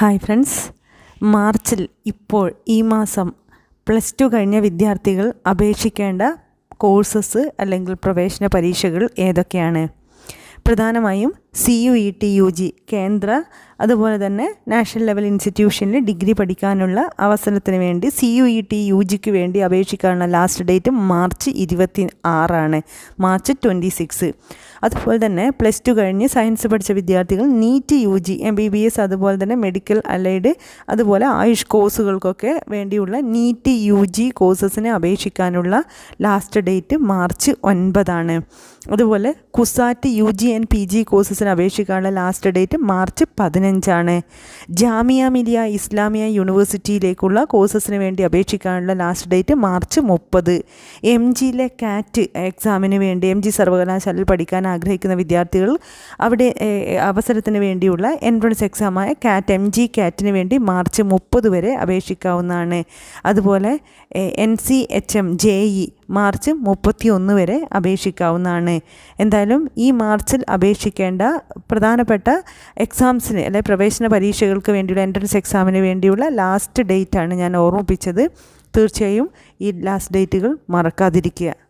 Hi friends. മാർച്ചിൽ ഇപ്പോൾ ഈ മാസം പ്ലസ് ടു കഴിഞ്ഞ വിദ്യാർത്ഥികൾ അപേക്ഷിക്കേണ്ട കോഴ്സസ് അല്ലെങ്കിൽ പ്രവേശന പരീക്ഷകൾ ഏതൊക്കെയാണ്? പ്രധാനമായും C U E T U G കേന്ദ്ര അതുപോലെ തന്നെ നാഷണൽ ലെവൽ ഇൻസ്റ്റിറ്റ്യൂഷനിൽ ഡിഗ്രി പഠിക്കാനുള്ള അവസരത്തിന് വേണ്ടി C U E T U ജിക്ക് വേണ്ടി അപേക്ഷിക്കാനുള്ള ലാസ്റ്റ് ഡേറ്റ് മാർച്ച് ഇരുപത്തി ആറാണ് മാർച്ച് ട്വന്റി സിക്സ്. അതുപോലെ തന്നെ പ്ലസ് ടു കഴിഞ്ഞ് സയൻസ് പഠിച്ച വിദ്യാർത്ഥികൾ NEET U G M B B S അതുപോലെ തന്നെ മെഡിക്കൽ അലൈഡ് അതുപോലെ ആയുഷ് കോഴ്സുകൾക്കൊക്കെ വേണ്ടിയുള്ള നീറ്റ് യു ജി കോഴ്സസിന് അപേക്ഷിക്കാനുള്ള ലാസ്റ്റ് ഡേറ്റ് മാർച്ച് ഒൻപതാണ്. അതുപോലെ CUSAT U G and P G കോഴ്സസിന് അപേക്ഷിക്കാനുള്ള ലാസ്റ്റ് ഡേറ്റ് മാർച്ച് പതിനഞ്ചാണ്. ജാമിയ മിലിയ ഇസ്ലാമിയ യൂണിവേഴ്സിറ്റിയിലേക്കുള്ള കോഴ്സസിന് വേണ്ടി അപേക്ഷിക്കാനുള്ള ലാസ്റ്റ് ഡേറ്റ് മാർച്ച് മുപ്പത്. എം ജിയിലെ കാറ്റ് എക്സാമിന് വേണ്ടി എം ജി സർവകലാശാലയിൽ പഠിക്കാൻ ആഗ്രഹിക്കുന്ന വിദ്യാർത്ഥികൾ അവിടെ അവസരത്തിന് വേണ്ടിയുള്ള എൻട്രൻസ് എക്സാമായ കാറ്റ് എം ജി കാറ്റിന് വേണ്ടി മാർച്ച് മുപ്പത് വരെ അപേക്ഷിക്കാവുന്നതാണ്. അതുപോലെ N C H M J E March മുപ്പത്തി ഒന്ന് വരെ അപേക്ഷിക്കാവുന്നതാണ്. എന്തായാലും ഈ മാർച്ചിൽ അപേക്ഷിക്കേണ്ട പ്രധാനപ്പെട്ട എക്സാംസിന് അല്ലെ പ്രവേശന പരീക്ഷകൾക്ക് വേണ്ടിയുള്ള എൻട്രൻസ് എക്സാമിന് വേണ്ടിയുള്ള ലാസ്റ്റ് ഡേറ്റാണ് ഞാൻ ഓർമ്മിപ്പിച്ചത്. തീർച്ചയായും ഈ ലാസ്റ്റ് ഡേറ്റുകൾ മറക്കാതിരിക്കുക.